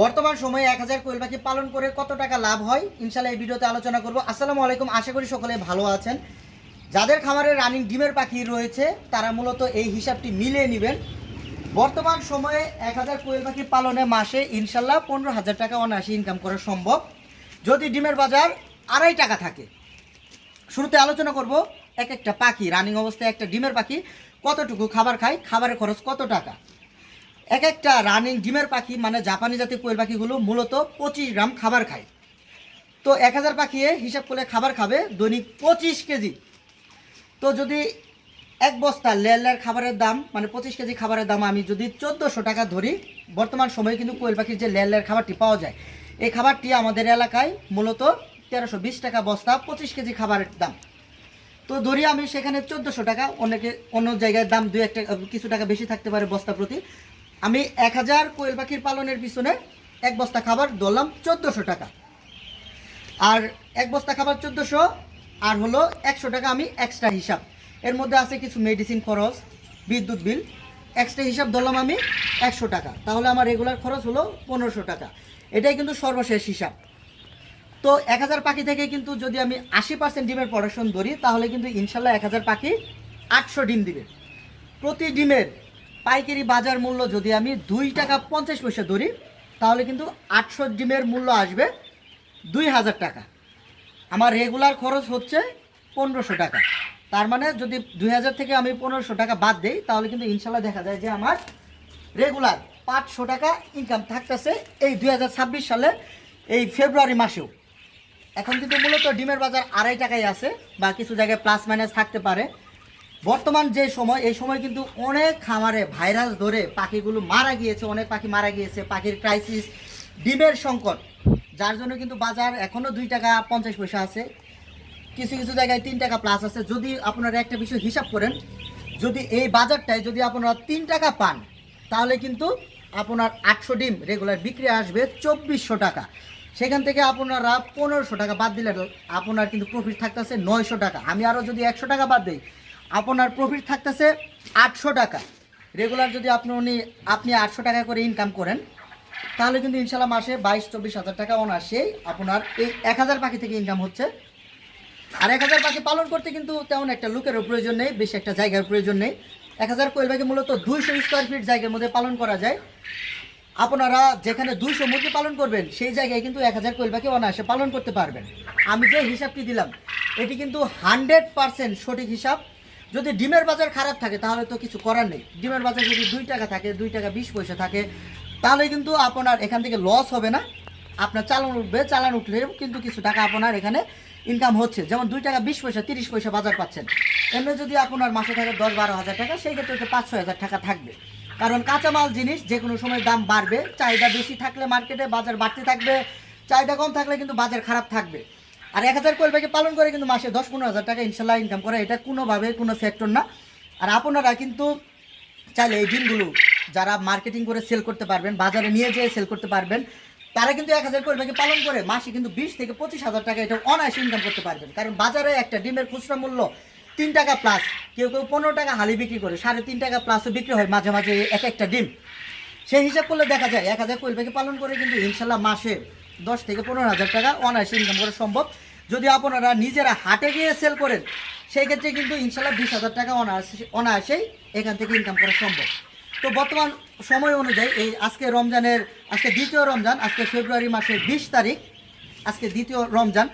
বর্তমান সময়ে এক হাজার কোয়েল পাখি পালন করে কত টাকা লাভ হয়? ইনশাল্লাহ এই ভিডিওতে আলোচনা করব। আসসালামু আলাইকুম, আশা করি সকলে ভালো আছেন। যাদের খামারে রানিং ডিমের পাখি রয়েছে, তারা মূলত এই হিসাবটি মিলিয়ে নেবেন। বর্তমান সময়ে এক হাজার কোয়েল পাখি পালনে মাসে ইনশাল্লাহ পনেরো হাজার টাকা অনায়াসে ইনকাম করা সম্ভব। যদি ডিমের বাজার আড়াই টাকা থাকে, শুরুতে আলোচনা করব এক একটা পাখি, রানিং অবস্থায় একটা ডিমের পাখি কতটুকু খাবার খায়, খাবারের খরচ কত টাকা। এক একটা রানিং ডিমের পাখি মানে জাপানি জাতীয় কোয়েল পাখিগুলো মূলত পঁচিশ গ্রাম খাবার খায়। তো এক হাজার পাখি হিসাব করলে খাবার খাবে দৈনিক পঁচিশ কেজি। তো যদি এক বস্তা লেয়ার খাবারের দাম মানে পঁচিশ কেজি খাবারের দাম আমি যদি চোদ্দোশো টাকা ধরি, বর্তমান সময়ে কিন্তু কোয়েল পাখির যে লেয়ার খাবারটি পাওয়া যায়, এই খাবারটি আমাদের এলাকায় মূলত তেরোশো বিশ টাকা বস্তা পঁচিশ কেজি খাবারের দাম। তো ধরি আমি সেখানে চোদ্দোশো টাকা অনেকে অন্য জায়গায় দাম দুই একটা কিছু টাকা বেশি থাকতে পারে বস্তা প্রতি। আমি এক হাজার কোয়েল পাখির পালনের পিছনে এক বস্তা খাবার ধরলাম চোদ্দোশো টাকা। আর এক বস্তা খাবার চোদ্দোশো, আর হলো একশো টাকা আমি এক্সট্রা হিসাব। এর মধ্যে আছে কিছু মেডিসিন খরচ, বিদ্যুৎ বিল এক্সট্রা হিসাব ধরলাম আমি একশো টাকা। তাহলে আমার রেগুলার খরচ হলো পনেরোশো টাকা। এটাই কিন্তু সর্বশেষ হিসাব। তো এক হাজার পাখি থেকে কিন্তু যদি আমি আশি পার্সেন্ট ডিমের প্রোডাকশন ধরি, তাহলে কিন্তু ইনশাল্লাহ এক হাজার পাখি আটশো ডিম দিবে। প্রতি ডিমের পাইকারি বাজার মূল্য যদি আমি দুই টাকা পঞ্চাশ পয়সা ধরি, তাহলে কিন্তু আটশো ডিমের মূল্য আসবে দুই হাজার টাকা। আমার রেগুলার খরচ হচ্ছে পনেরোশো টাকা। তার মানে যদি দুই হাজার থেকে আমি পনেরোশো টাকা বাদ দিই, তাহলে কিন্তু ইনশাল্লাহ দেখা যায় যে আমার রেগুলার পাঁচশো টাকা ইনকাম থাকতেছে এই দু হাজার ছাব্বিশ সালে, এই ফেব্রুয়ারি মাসেও। এখন কিন্তু মূলত ডিমের বাজার আড়াই টাকায় আছে, বা কিছু জায়গায় প্লাস মাইনাস থাকতে পারে। বর্তমান যে সময়, এই সময় কিন্তু অনেক খামারে ভাইরাস ধরে পাখিগুলো মারা গিয়েছে, অনেক পাখি মারা গিয়েছে, পাখির ক্রাইসিস ডিমের সংকট। যার জন্য কিন্তু বাজার এখনও দুই টাকা পঞ্চাশ পয়সা আছে। কিছু কিছু জায়গায় তিন টাকা প্লাস আছে। যদি আপনারা একটা বিষয় হিসাব করেন, যদি এই বাজারটায় যদি আপনারা তিন টাকা পান, তাহলে কিন্তু আপনার আটশো ডিম রেগুলার বিক্রি আসবে চব্বিশশো টাকা। সেখান থেকে আপনারা পনেরোশো টাকা বাদ দিলে আপনার কিন্তু প্রফিট থাকতেছে নয়শো টাকা। আমি আরও যদি একশো টাকা বাদ দিই আপনার প্রফিট থাকতেছে আটশো টাকা। রেগুলার যদি আপনি উনি- আপনি আটশো টাকা করে ইনকাম করেন, তাহলে কিন্তু ইনশাল্লাহ মাসে বাইশ, চব্বিশ হাজার টাকা অনার্সেই আপনার এই এক হাজার পাখি থেকে ইনকাম হচ্ছে। আর এক হাজার পাখি পালন করতে কিন্তু তেমন একটা লুকেরও প্রয়োজন নেই, বেশি একটা জায়গার প্রয়োজন নেই। এক হাজার কোয়েল পাখি মূলত দুইশো স্কোয়ার ফিট জায়গার মধ্যে পালন করা যায়। আপনারা যেখানে দুইশো মুরগি পালন করবেন, সেই জায়গায় কিন্তু এক হাজার কোয়েল পাখি অনায়াসে পালন করতে পারবেন। আমি যে হিসাবটি দিলাম, এটি কিন্তু হান্ড্রেড পারসেন্ট সঠিক হিসাব। যদি ডিমের বাজার খারাপ থাকে, তাহলে তো কিছু করার নেই। ডিমের বাজার যদি দুই টাকা থাকে, দুই টাকা বিশ পয়সা থাকে, তাহলে কিন্তু আপনার এখান থেকে লস হবে না। আপনার চালান উঠবে, চালান উঠলে কিন্তু কিছু টাকা আপনার এখানে ইনকাম হচ্ছে। যেমন দুই টাকা বিশ পয়সা, তিরিশ পয়সা বাজার পাচ্ছেন। এমনি যদি আপনার মাসে থাকে দশ বারো হাজার টাকা, সেই ক্ষেত্রে পাঁচ ছয় হাজার টাকা থাকবে। কারণ কাঁচামাল জিনিস যে কোনো সময় দাম বাড়বে। চাহিদা বেশি থাকলে মার্কেটে বাজার বাড়তে থাকবে। চাহিদা কম থাকলে কিন্তু বাজার খারাপ থাকবে। আর এক হাজার কোয়েলপাকে পালন করে কিন্তু মাসে দশ পনেরো হাজার টাকা ইনশাল্লাহ ইনকাম করে। এটা কোনোভাবে কোনো ফ্যাক্টর না। আর আপনারা কিন্তু চাইলে এই দিনগুলো যারা মার্কেটিং করে সেল করতে পারবেন, বাজারে নিয়ে যেয়ে সেল করতে পারবেন, তারা কিন্তু এক হাজার কোয়েলপাকে পালন করে মাসে কিন্তু বিশ থেকে পঁচিশ হাজার টাকা এটা অনায়াসে ইনকাম করতে পারবেন। কারণ বাজারে একটা ডিমের খুচরা মূল্য তিন টাকা প্লাস কেউ কেউ পনেরো টাকা হালি বিক্রি করে, সাড়ে তিন টাকা প্লাসও বিক্রি হয় মাঝে মাঝে এক একটা ডিম। সেই হিসাব করলে দেখা যায় এক হাজার কোয়েল পাখি পালন করে কিন্তু ইনশাল্লাহ মাসে দশ থেকে পনেরো হাজার টাকা অনায়াসে ইনকাম করা সম্ভব। যদি আপনারা নিজেরা হাটে গিয়ে সেল করেন সেই ক্ষেত্রে কিন্তু ইনশাল্লাহ বিশ হাজার টাকা অনায়াসে, অনায়াসেই এখান থেকে ইনকাম করা সম্ভব। তো বর্তমান সময় অনুযায়ী এই আজকে রমজানের, আজকে দ্বিতীয় রমজান, আজকে ফেব্রুয়ারি মাসের বিশ তারিখ, আজকে দ্বিতীয় রমজান।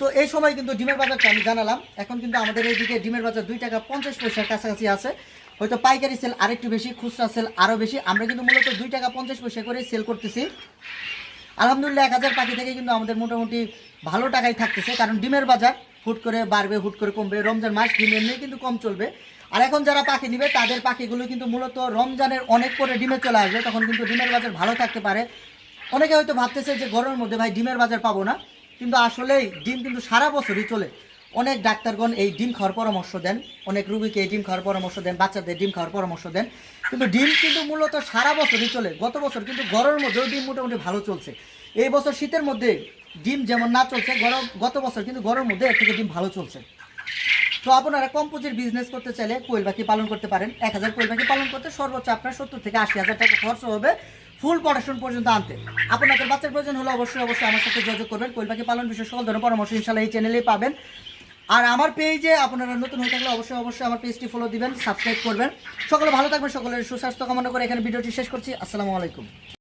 তো এই সময় কিন্তু ডিমের বাজারটা আমি জানালাম। এখন কিন্তু আমাদের এইদিকে ডিমের বাজার দুই টাকা পঞ্চাশ পয়সার কাছাকাছি আছে। হয়তো পাইকারি সেল আরেকটু বেশি, খুচরা সেল আরও বেশি। আমরা কিন্তু মূলত দুই টাকা পঞ্চাশ পয়সা করে সেল করতেছি। আলহামদুলিল্লাহ এক হাজার পাখি থেকে কিন্তু আমাদের মোটামুটি ভালো টাকাই থাকতেছে, কারণ ডিমের বাজার হুট করে বাড়বে, হুট করে কমবে। রমজান মাস ডিম এমনি কিন্তু কম চলবে। আর এখন যারা পাখি নিবে, তাদের পাখিগুলো কিন্তু মূলত রমজানের অনেক পরে ডিমে চলে আসবে, তখন কিন্তু ডিমের বাজার ভালো থাকতে পারে। অনেকে হয়তো ভাবতেছে যে গরমের মধ্যে ভাই ডিমের বাজার পাবো না, কিন্তু আসলেই ডিম কিন্তু সারা বছরই চলে। অনেক ডাক্তারগণ এই ডিম খাওয়ার পরামর্শ দেন। অনেক রুগীকে এই ডিম খাওয়ার পরামর্শ দেন, বাচ্চাদের ডিম খাওয়ার পরামর্শ দেন। কিন্তু ডিম কিন্তু মূলত সারা বছরই চলে, গত বছর কিন্তু গরমের মধ্যেও ডিম মোটামুটি ভালো চলছে। এই বছর শীতের মধ্যে ডিম যেমন না চলছে, গরম, গত বছর কিন্তু গরমের মধ্যে এর থেকে ডিম ভালো চলছে। তো আপনারা কম পুঁজির বিজনেস করতে চাইলে কোয়েল পাখি পালন করতে পারেন। এক হাজার কোয়েল পাখি পালন করতে সর্বোচ্চ আপনার সত্তর থেকে আশি হাজার টাকা খরচ হবে ফুল প্রোডাকশন পর্যন্ত আনতে। আপনাদের বাচ্চার প্রয়োজন হলে অবশ্যই অবশ্যই আমার সাথে যোগাযোগ করবেন। কোয়েল পাখি পালন বিষয়ে সকল ধরনের পরামর্শ ইনশাল্লাহ এই চ্যানেলেই পাবেন। আর আমার পেজে আপনারা নতুন হয়ে থাকলে অবশ্যই অবশ্যই আমার পেজটি ফলো দিবেন সাবস্ক্রাইব করবেন। সকলে ভালো থাকবেন, সকলের সুস্বাস্থ্য কামনা করে এখানে ভিডিওটি শেষ করছি। আসসালামু আলাইকুম।